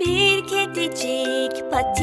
Bir kedicik pati